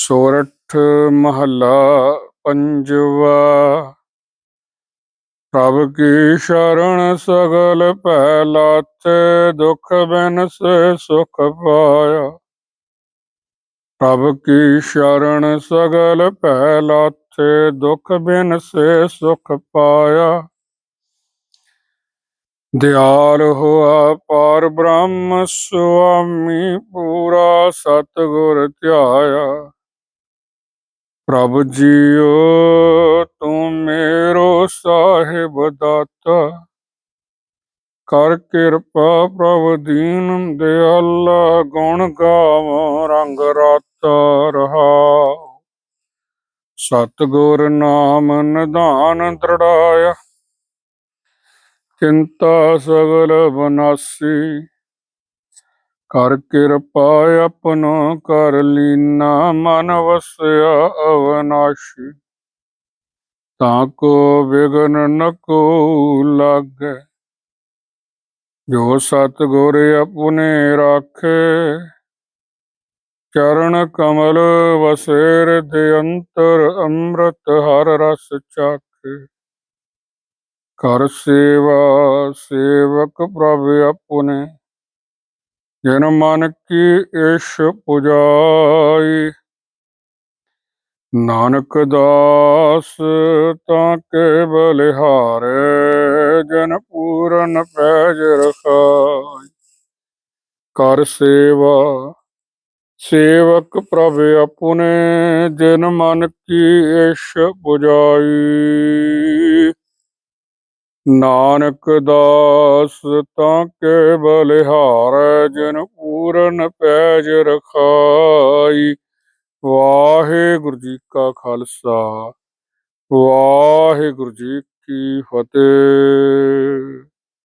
सोरठ महला पंजवा। प्रभ की शरण सगल पहलाते दुख बिन से सुख पाया। प्रभ की शरण सगल पहलाते दुख बिन से सुख पाया। दयाल हुआ पार ब्रह्म, स्वामी पूरा सतगुर त्याया। ਪ੍ਰਭ ਜੀਓ, ਤੂੰ ਮੇਰੋ ਸਾਹਿਬ ਦਾਤਾ। ਕਰ ਕਿਰਪਾ ਪ੍ਰਭ ਦੀਨ ਦਿਆਲਾ ਗੁਣ ਗਾਵਾਂ, ਰੰਗ ਰਾਤਾ ਰਹਾ ਸਤਿਗੁਰ ਨਾਮ ਨਿਧਾਨ ਦ੍ਰਿੜਾਇਆ। ਚਿੰਤਾ ਸਗਲ ਬਨਾਸੀ। ਕਰ ਕਿਰਪਾ ਆਪਣਾ ਕਰ ਲੀਨਾ, ਮਨ ਵਸਿਆ ਅਵਨਾਸ਼ੀ। ਤਾਂ ਕੋ ਵਿਗਨ ਨ ਕੋ ਲਾਗੇ, ਜੋ ਸਤਿਗੁਰ ਆਪਣੇ ਰਾਖੇ। ਚਰਨ ਕਮਲ ਵਸੇਰ ਦੇ ਅੰਤਰ ਅੰਮ੍ਰਿਤ ਹਰ ਰਸ ਚਾਖੇ। ਕਰ ਸੇਵਾ, ਸੇਵਕ ਪ੍ਰਭ ਆਪਣੇ ਜਿਨ ਮਨ ਕੀ ਇਸ਼ ਪੁਜਾਈ। ਨਾਨਕ ਦਾਸ ਤਾਂ ਕੇ ਬਲਿਹਾਰੇ ਜਨ ਪੂਰਨ ਪੈਜ ਰਖਾਈ। ਕਰ ਸੇਵਾ, ਸੇਵਕ ਪ੍ਰਭ ਆਪਣੇ, ਜਿਨ ਮਨ ਕੀ ਇਸ਼ ਪੁਜਾਈ। ਨਾਨਕ ਦਾਸ ਤਾਂ ਕੇ ਬਲਿਹਾਰ ਜਨ ਪੂਰਨ ਪੈਜ ਰਖਾਈ। ਵਾਹਿਗੁਰੂ ਜੀ ਕਾ ਖਾਲਸਾ, ਵਾਹਿਗੁਰੂ ਜੀ ਕੀ ਫਤਿਹ।